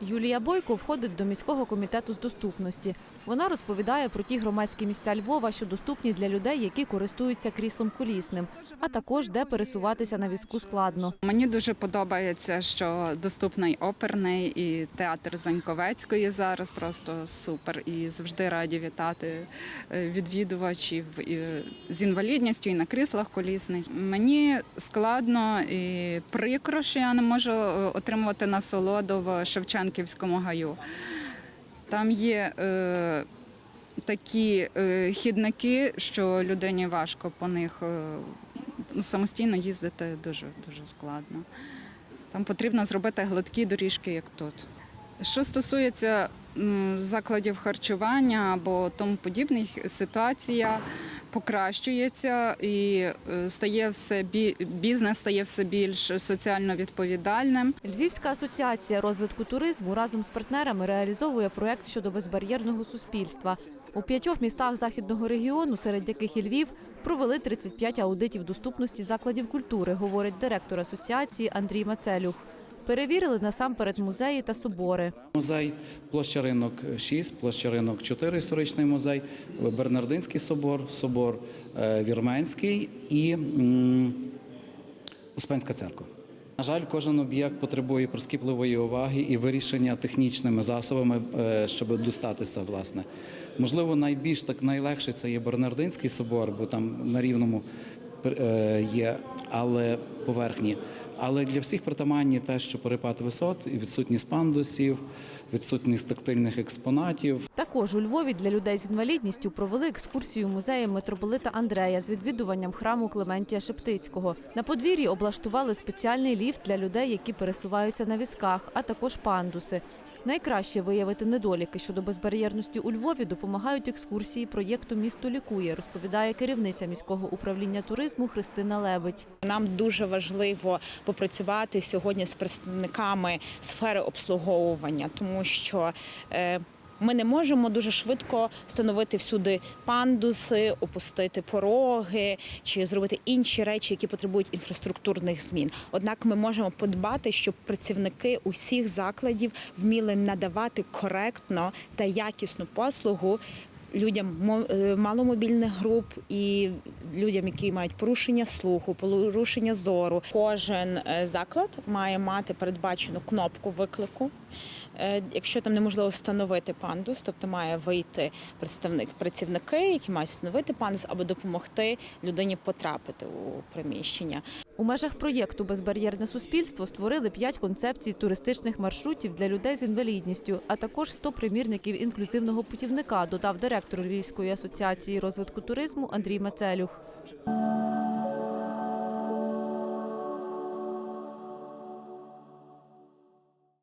Юлія Бойко входить до міського комітету з доступності. Вона розповідає про ті громадські місця Львова, що доступні для людей, які користуються кріслом колісним, а також де пересуватися на візку складно. Мені дуже подобається, що доступний оперний і театр Заньковецької зараз просто супер. І завжди раді вітати е, відвідувачів з інвалідністю і на кріслах колісних. Мені складно і прикро, що я не можу е, отримувати насолоду в Шевченківському гаю. Там є е, такі е, хідники, що людині важко по них е, ну, самостійно їздити дуже дуже складно. Там потрібно зробити гладкі доріжки, як тут. Що стосується закладів харчування або тому подібних, ситуація покращується і е, стає все бізнес стає все більш соціально відповідальним. Львівська асоціація розвитку туризму разом з партнерами реалізовує проект щодо безбар'єрного суспільства. У п'ятьох містах західного регіону, серед яких і Львів, провели 35 аудитів доступності закладів культури, говорить директор асоціації Андрій Мацелюх. Перевірили насамперед музеї та собори. Музей, площа ринок 6, площа ринок 4, історичний музей, Бернардинський собор, собор е, Вірменський і Успенська церква. На жаль, кожен об'єкт потребує прискіпливої уваги і вирішення технічними засобами, е, щоб достатися, власне. Можливо, найбільш так найлегше це є Бернардинський собор, бо там на рівному є, але поверхні. Але для всіх притаманні те, що перепад висот, і відсутність пандусів, відсутність тактильних експонатів, Також у Львові для людей з інвалідністю провели екскурсію музею митрополита Андрея з відвідуванням храму Клементія Шептицького. На подвір'ї облаштували спеціальний ліфт для людей, які пересуваються на візках, а також пандуси. Найкраще виявити недоліки щодо безбар'єрності у Львові допомагають екскурсії проєкту Місто лікує, розповідає керівниця міського управління туризму Христина Лебедь. Нам дуже важливо попрацювати сьогодні з представниками сфери обслуговування, тому що е, ми не можемо дуже швидко встановити всюди пандуси, опустити пороги чи зробити інші речі, які потребують інфраструктурних змін. Однак ми можемо подбати, щоб працівники усіх закладів вміли надавати коректно та якісну послугу людям е, маломобільних груп і людям, які мають порушення слуху, порушення зору. Кожен е, заклад має мати передбачену кнопку виклику. Е, Якщо там неможливо встановити пандус, тобто має вийти представник працівники, які мають встановити пандус або допомогти людині потрапити у приміщення. У межах проєкту Безбар'єрне суспільство створили п'ять концепцій туристичних маршрутів для людей з інвалідністю, а також 100 примірників інклюзивного путівника, додав директор Львівської асоціації розвитку туризму Андрій Мацелюх.